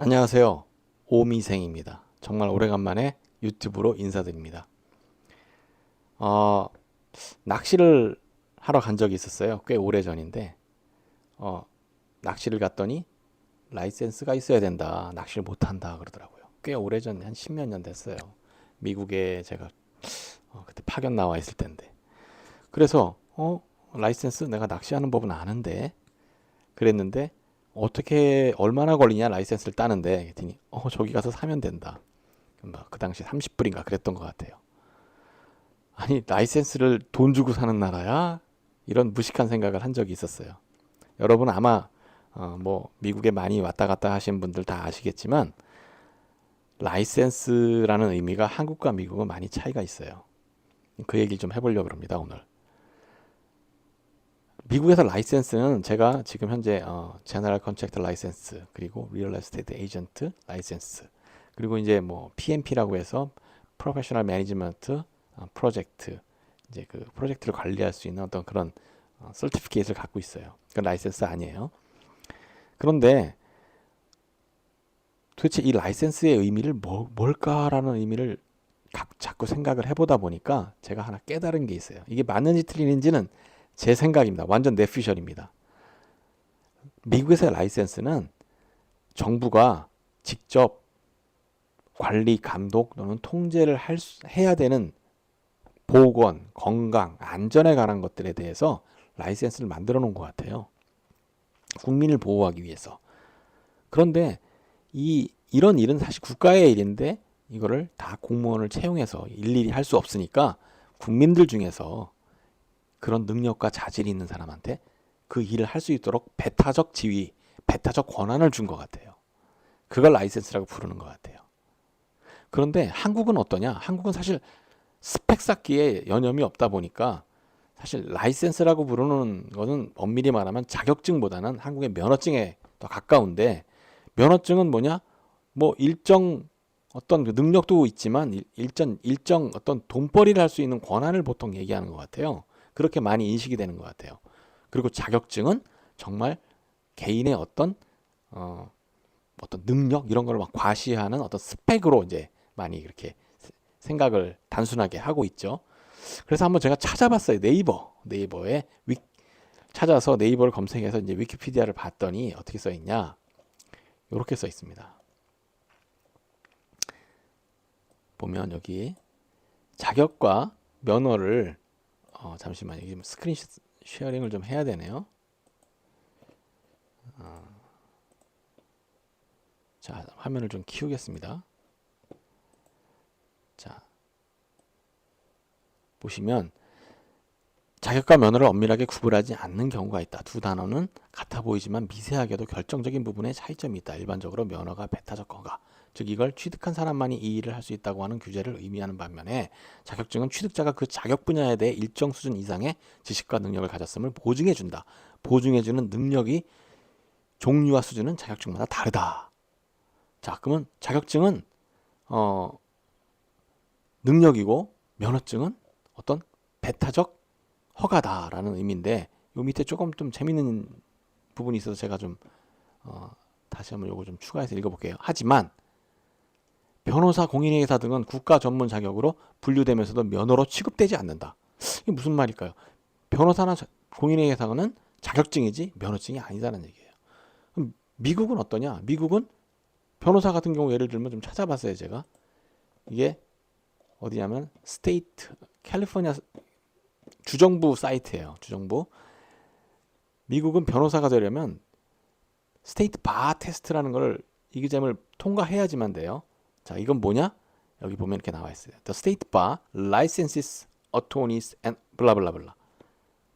안녕하세요. 오미생입니다. 정말 오래간만에 유튜브로 인사드립니다. 어, 낚시를 하러 간 적이 있었어요. 꽤 오래 전인데, 어, 낚시를 갔더니 라이센스가 있어야 된다. 낚시를 못 한다. 그러더라고요. 꽤 오래 전, 한 십몇 년 됐어요. 미국에 제가 어, 그때 파견 나와 있을 텐데. 그래서, 어, 라이센스 내가 낚시하는 법은 아는데, 그랬는데, 어떻게 얼마나 걸리냐 라이센스를 따는데 그랬더니 어 저기 가서 사면 된다. 막그 당시 30불인가 그랬던 것 같아요. 아니 라이센스를 돈 주고 사는 나라야? 이런 무식한 생각을 한 적이 있었어요. 여러분 아마 어, 뭐 미국에 많이 왔다 갔다 하신 분들 다 아시겠지만 라이센스라는 의미가 한국과 미국은 많이 차이가 있어요. 그 얘기를 좀 해보려고 합니다 오늘. 미국에서 라이센스는 제가 지금 현재 어, 제너럴 컨트랙터 라이센스 그리고 리얼 에스테이트 에이전트 라이센스 그리고 이제 뭐 PMP라고 해서 프로페셔널 매니지먼트 프로젝트 이제 그 프로젝트를 관리할 수 있는 어떤 그런 어, 서티피케이트를 갖고 있어요. 그건 라이센스 아니에요. 그런데 도대체 이 라이센스의 의미를 뭐, 뭘까라는 의미를 각, 자꾸 생각을 해보다 보니까 제가 하나 깨달은 게 있어요. 이게 맞는지 틀리는지는 제 생각입니다. 완전 내 퓨셜입니다. 미국에서의 라이센스는 정부가 직접 관리, 감독 또는 통제를 할 수, 해야 되는 보건, 건강, 안전에 관한 것들에 대해서 라이센스를 만들어 놓은 것 같아요. 국민을 보호하기 위해서. 그런데 이 이런 일은 사실 국가의 일인데 이거를 다 공무원을 채용해서 일일이 할 수 없으니까 국민들 중에서 그런 능력과 자질이 있는 사람한테 그 일을 할 수 있도록 배타적 지위, 배타적 권한을 준 것 같아요. 그걸 라이센스라고 부르는 것 같아요. 그런데 한국은 어떠냐? 한국은 사실 스펙 쌓기에 여념이 없다 보니까 사실 라이센스라고 부르는 것은 엄밀히 말하면 자격증보다는 한국의 면허증에 더 가까운데 면허증은 뭐냐? 뭐 일정 어떤 그 능력도 있지만 일- 일정 일정 어떤 돈벌이를 할 수 있는 권한을 보통 얘기하는 것 같아요. 그렇게 많이 인식이 되는 것 같아요. 그리고 자격증은 정말 개인의 어떤 어, 어떤 능력 이런 걸 막 과시하는 어떤 스펙으로 이제 많이 이렇게 세- 생각을 단순하게 하고 있죠. 그래서 한번 제가 찾아봤어요. 네이버 네이버에 위, 찾아서 네이버를 검색해서 이제 위키피디아를 봤더니 어떻게 써 있냐? 이렇게 써 있습니다. 보면 여기 자격과 면허를 어, 잠시만요. 이게 스크린 시- 쉐어링을 좀 해야 되네요. 어, 자, 화면을 좀 키우겠습니다. 자, 보시면 자격과 면허를 엄밀하게 구분하지 않는 경우가 있다. 두 단어는 같아 보이지만 미세하게도 결정적인 부분에 차이점이 있다. 일반적으로 면허가 배타적 거가, 즉 이걸 취득한 사람만이 이 일을 할 수 있다고 하는 규제를 의미하는 반면에 자격증은 취득자가 그 자격 분야에 대해 일정 수준 이상의 지식과 능력을 가졌음을 보증해 준다. 보증해 주는 능력이 종류와 수준은 자격증마다 다르다. 자, 그러면 자격증은 어 능력이고 면허증은 어떤 배타적 허가다라는 의미인데 요 밑에 조금 좀 재밌는 부분이 있어서 제가 좀 어, 다시 한번 요거 좀 추가해서 읽어볼게요. 하지만 변호사, 공인회계사 등은 국가 전문 자격으로 분류되면서도 면허로 취급되지 않는다. 이게 무슨 말일까요? 변호사나 자- 공인회계사는 자격증이지 면허증이 아니다는 얘기예요. 그럼 미국은 어떠냐? 미국은 변호사 같은 경우 예를 들면 좀 찾아봤어요 제가 이게 어디냐면 스테이트 캘리포니아 주정부 사이트예요. 주정부. 미국은 변호사가 되려면 스테이트 바 테스트라는 걸 이 기점을 통과해야지만 돼요. 자, 이건 뭐냐? 여기 보면 이렇게 나와 있어요. The State Bar Licenses Attorneys and 블라블라블라.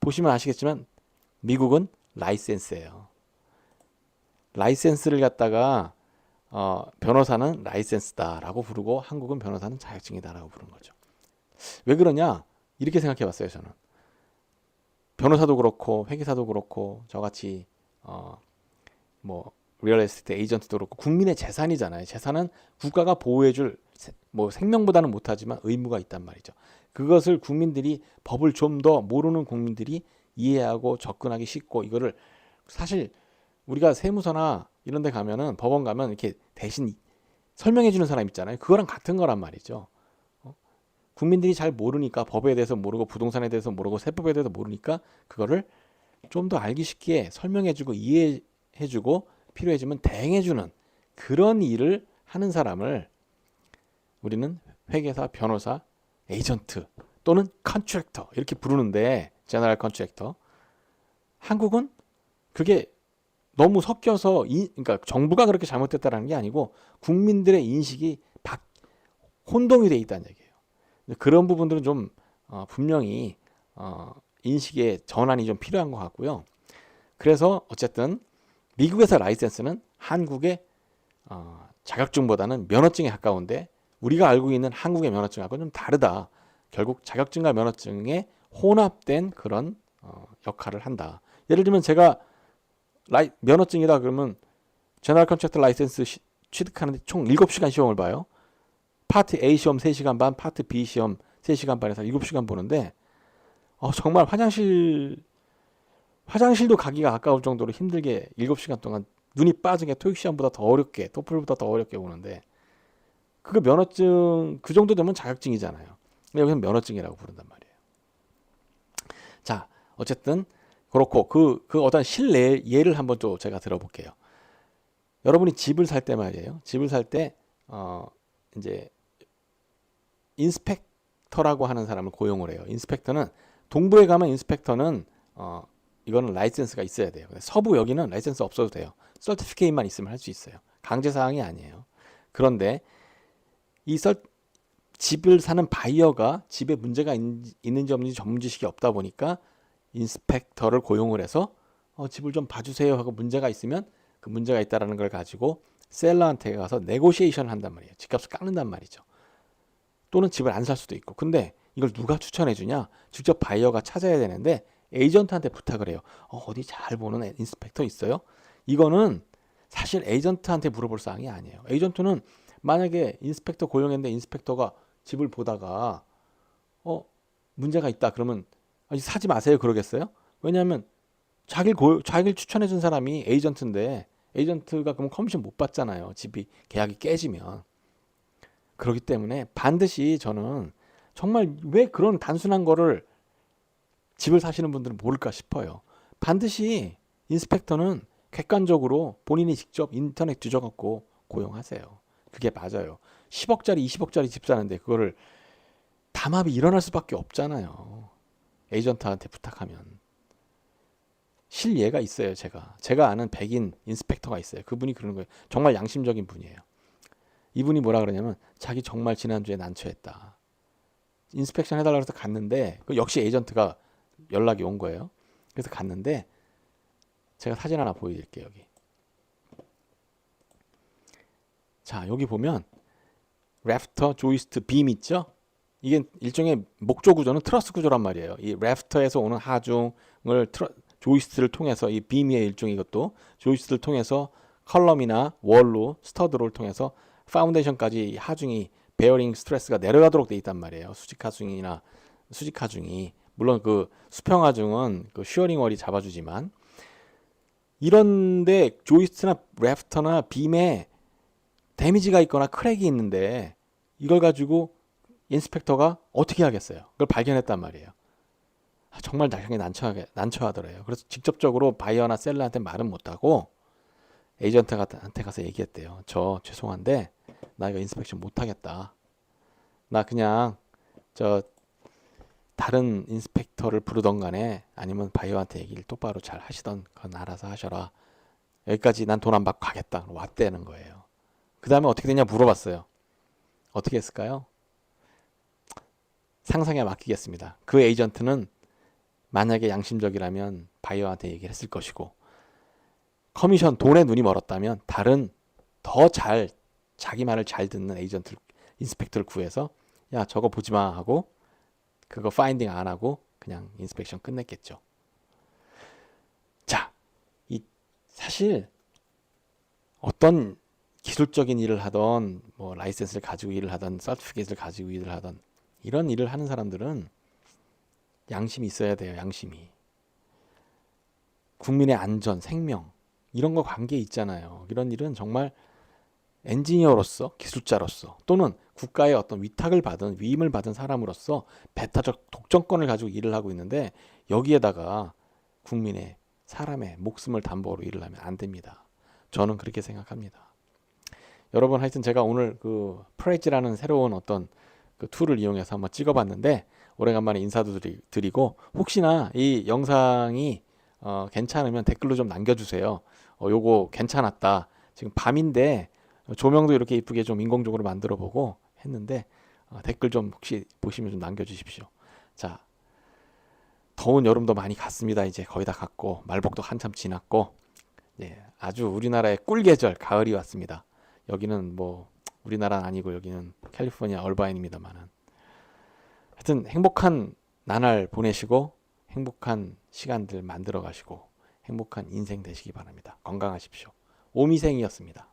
보시면 아시겠지만 미국은 라이센스예요. 라이센스를 갖다가 어, 변호사는 라이센스다라고 부르고 한국은 변호사는 자격증이다라고 부르는 거죠. 왜 그러냐? 이렇게 생각해 봤어요, 저는. 변호사도 그렇고 회계사도 그렇고 저같이 어, 뭐 리얼 에스테이트 에이전트도 그렇고 국민의 재산이잖아요. 재산은 국가가 보호해 줄 뭐 생명보다는 못하지만 의무가 있단 말이죠. 그것을 국민들이 법을 좀 더 모르는 국민들이 이해하고 접근하기 쉽고 이거를 사실 우리가 세무서나 이런 데 가면은 법원 가면 이렇게 대신 설명해 주는 사람 있잖아요. 그거랑 같은 거란 말이죠. 어? 국민들이 잘 모르니까 법에 대해서 모르고 부동산에 대해서 모르고 세법에 대해서 모르니까 그거를 좀 더 알기 쉽게 설명해 주고 이해해 주고 필요해지면 대행해 주는 그런 일을 하는 사람을 우리는 회계사, 변호사, 에이전트 또는 컨트랙터 이렇게 부르는데 제너럴 컨트랙터 한국은 그게 너무 섞여서 이, 그러니까 정부가 그렇게 잘못됐다라는 게 아니고 국민들의 인식이 박, 혼동이 돼 있다는 얘기예요. 그런 부분들은 좀 어, 분명히 어, 인식의 전환이 좀 필요한 것 같고요. 그래서 어쨌든 미국에서 라이센스는 한국의 어, 자격증보다는 면허증에 가까운데 우리가 알고 있는 한국의 면허증하고는 좀 다르다. 결국 자격증과 면허증에 혼합된 그런 어, 역할을 한다. 예를 들면 제가 라이, 면허증이다 그러면 제너럴 컨트랙터 라이센스 시, 취득하는데 총 7시간 시험을 봐요. 파트 A 시험 3시간 반, 파트 B 시험 3시간 반에서 7시간 보는데 어, 정말 화장실 화장실도 가기가 아까울 정도로 힘들게 7시간 동안 눈이 빠지게 토익 시험보다 더 어렵게 토플보다 더 어렵게 보는데 그거 면허증 그 정도 되면 자격증이잖아요. 근데 여기서 면허증이라고 부른단 말이에요. 자, 어쨌든 그렇고 그, 그 어떤 실내 예를 한번 또 제가 들어볼게요. 여러분이 집을 살 때 말이에요. 집을 살 때, 어, 이제, 인스펙터라고 하는 사람을 고용을 해요. 인스펙터는, 동부에 가면 인스펙터는, 어, 이거는 라이센스가 있어야 돼요. 서부 여기는 라이센스 없어도 돼요. 서티피케이트만 있으면 할 수 있어요. 강제 사항이 아니에요. 그런데, 이 설, 집을 사는 바이어가 집에 문제가 있, 있는지 없는지 전문 지식이 없다 보니까 인스펙터를 고용을 해서 어, 집을 좀 봐주세요 하고 문제가 있으면 그 문제가 있다라는 걸 가지고 셀러한테 가서 네고시에이션을 한단 말이에요. 집값을 깎는단 말이죠. 또는 집을 안 살 수도 있고. 근데 이걸 누가 추천해 주냐? 직접 바이어가 찾아야 되는데 에이전트한테 부탁을 해요. 어, 어디 잘 보는 인스펙터 있어요? 이거는 사실 에이전트한테 물어볼 사항이 아니에요. 에이전트는 만약에 인스펙터 고용했는데 인스펙터가 집을 보다가 어 문제가 있다 그러면 사지 마세요 그러겠어요? 왜냐하면 자기를 고, 자기를 추천해 준 사람이 에이전트인데 에이전트가 그러면 커미션 못 받잖아요. 집이 계약이 깨지면 그렇기 때문에 반드시 저는 정말 왜 그런 단순한 거를 집을 사시는 분들은 모를까 싶어요. 반드시 인스펙터는 객관적으로 본인이 직접 인터넷 뒤져갖고 고용하세요. 그게 맞아요. 10억짜리, 20억짜리 집 사는데 그거를 담합이 일어날 수밖에 없잖아요. 에이전트한테 부탁하면. 실예가 있어요, 제가. 제가 아는 백인 인스펙터가 있어요. 그분이 그러는 거예요. 정말 양심적인 분이에요. 이분이 뭐라 그러냐면 자기 정말 지난주에 난처했다. 인스펙션 해달라고 해서 갔는데 그 역시 에이전트가 연락이 온 거예요. 그래서 갔는데 제가 사진 하나 보여드릴게요, 여기. 자, 여기 보면 래프터, 조이스트, 빔 있죠? 이게 일종의 목조 구조는 트러스 구조란 말이에요. 이 래프터에서 오는 하중을 트러, 조이스트를 통해서 이 빔의 일종의 이것도 조이스트를 통해서 컬럼이나 월로 스터드를 통해서 파운데이션까지 하중이 베어링 스트레스가 내려가도록 돼 있단 말이에요. 수직 하중이나 수직 하중이 물론 그 수평 하중은 그 슈어링 월이 잡아주지만 이런데 조이스트나 래프터나 빔에 데미지가 있거나 크랙이 있는데 이걸 가지고 인스펙터가 어떻게 하겠어요? 그걸 발견했단 말이에요. 아, 정말 나중에 난처하게 난처하더래요. 그래서 직접적으로 바이어나 셀러한테 말은 못하고 에이전트한테 가서 얘기했대요. 저 죄송한데 나 이거 인스펙션 못하겠다. 나 그냥 저 다른 인스펙터를 부르던 간에 아니면 바이어한테 얘기를 똑바로 잘 하시던 건 알아서 하셔라. 여기까지 난 돈 안 받고 가겠다. 왔대는 거예요. 그 다음에 어떻게 되냐 물어봤어요. 어떻게 했을까요? 상상에 맡기겠습니다. 그 에이전트는 만약에 양심적이라면 바이어한테 얘기를 했을 것이고 커미션 돈에 눈이 멀었다면 다른 더 잘 자기 말을 잘 듣는 에이전트 인스펙터를 구해서 야 저거 보지 마 하고 그거 파인딩 안 하고 그냥 인스펙션 끝냈겠죠. 자, 이 사실 어떤 기술적인 일을 하던 뭐 라이센스를 가지고 일을 하던 서티피케이트를 가지고 일을 하던 이런 일을 하는 사람들은 양심이 있어야 돼요. 양심이. 국민의 안전, 생명 이런 거 관계 있잖아요. 이런 일은 정말 엔지니어로서 기술자로서 또는 국가의 어떤 위탁을 받은 위임을 받은 사람으로서 배타적 독점권을 가지고 일을 하고 있는데 여기에다가 국민의 사람의 목숨을 담보로 일을 하면 안 됩니다. 저는 그렇게 생각합니다. 여러분 하여튼 제가 오늘 그 프레지라는 새로운 어떤 그 툴을 이용해서 한번 찍어봤는데 오래간만에 인사도 드리, 드리고 혹시나 이 영상이 어, 괜찮으면 댓글로 좀 남겨주세요. 어, 요거 괜찮았다. 지금 밤인데 조명도 이렇게 이쁘게 좀 인공적으로 만들어 보고 했는데 어, 댓글 좀 혹시 보시면 좀 남겨주십시오. 자, 더운 여름도 많이 갔습니다. 이제 거의 다 갔고 말복도 한참 지났고 예, 아주 우리나라의 꿀 계절 가을이 왔습니다. 여기는 뭐 우리나라는 아니고 여기는 캘리포니아 얼바인입니다만은 하여튼 행복한 나날 보내시고 행복한 시간들 만들어 가시고 행복한 인생 되시기 바랍니다. 건강하십시오. 오미생이었습니다.